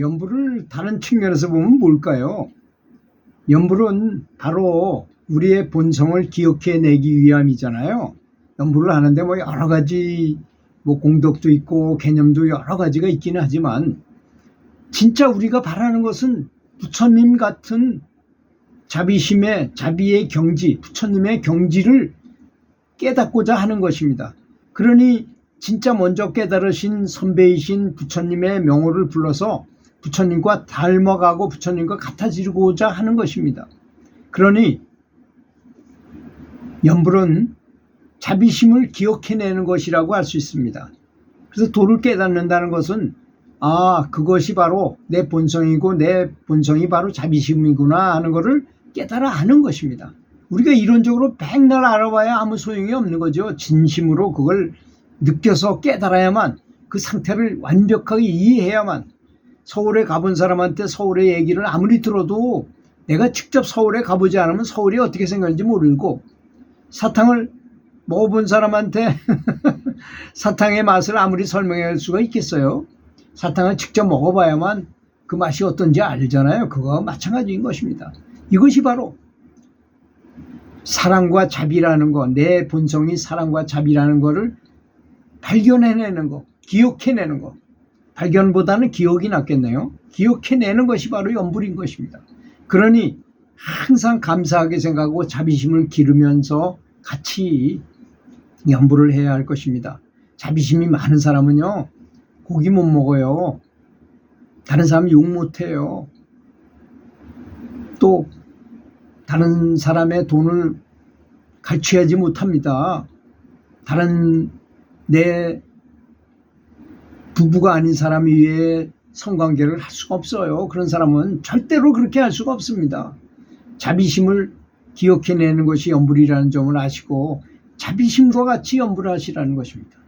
연불을 다른 측면에서 보면 뭘까요? 연불은 바로 우리의 본성을 기억해내기 위함이잖아요. 연불을 하는데 뭐 여러 가지 뭐 공덕도 있고 개념도 여러 가지가 있기는 하지만 진짜 우리가 바라는 것은 부처님 같은 자비심의 자비의 경지, 부처님의 경지를 깨닫고자 하는 것입니다. 그러니 진짜 먼저 깨달으신 선배이신 부처님의 명호를 불러서 부처님과 닮아가고 부처님과 같아지고자 하는 것입니다. 그러니 연불은 자비심을 기억해내는 것이라고 할 수 있습니다. 그래서 도를 깨닫는다는 것은 아 그것이 바로 내 본성이고 내 본성이 바로 자비심이구나 하는 것을 깨달아 하는 것입니다. 우리가 이론적으로 백날 알아봐야 아무 소용이 없는 거죠. 진심으로 그걸 느껴서 깨달아야만 그 상태를 완벽하게 이해해야만 서울에 가본 사람한테 서울의 얘기를 아무리 들어도 내가 직접 서울에 가보지 않으면 서울이 어떻게 생겼는지 모르고 사탕을 먹어본 사람한테 사탕의 맛을 아무리 설명할 수가 있겠어요? 사탕을 직접 먹어봐야만 그 맛이 어떤지 알잖아요. 그거와 마찬가지인 것입니다. 이것이 바로 사랑과 자비라는 거, 내 본성이 사랑과 자비라는 거를 발견해내는 거, 기억해내는 거. 발견보다는 기억이 낫겠네요. 기억해내는 것이 바로 연불인 것입니다. 그러니 항상 감사하게 생각하고 자비심을 기르면서 같이 연불을 해야 할 것입니다. 자비심이 많은 사람은요, 고기 못 먹어요. 다른 사람 욕 못해요. 또 다른 사람의 돈을 갈취하지 못합니다. 다른 내 부부가 아닌 사람 위에 성관계를 할 수가 없어요. 그런 사람은 절대로 그렇게 할 수가 없습니다. 자비심을 기억해내는 것이 연불이라는 점을 아시고 자비심과 같이 연불하시라는 것입니다.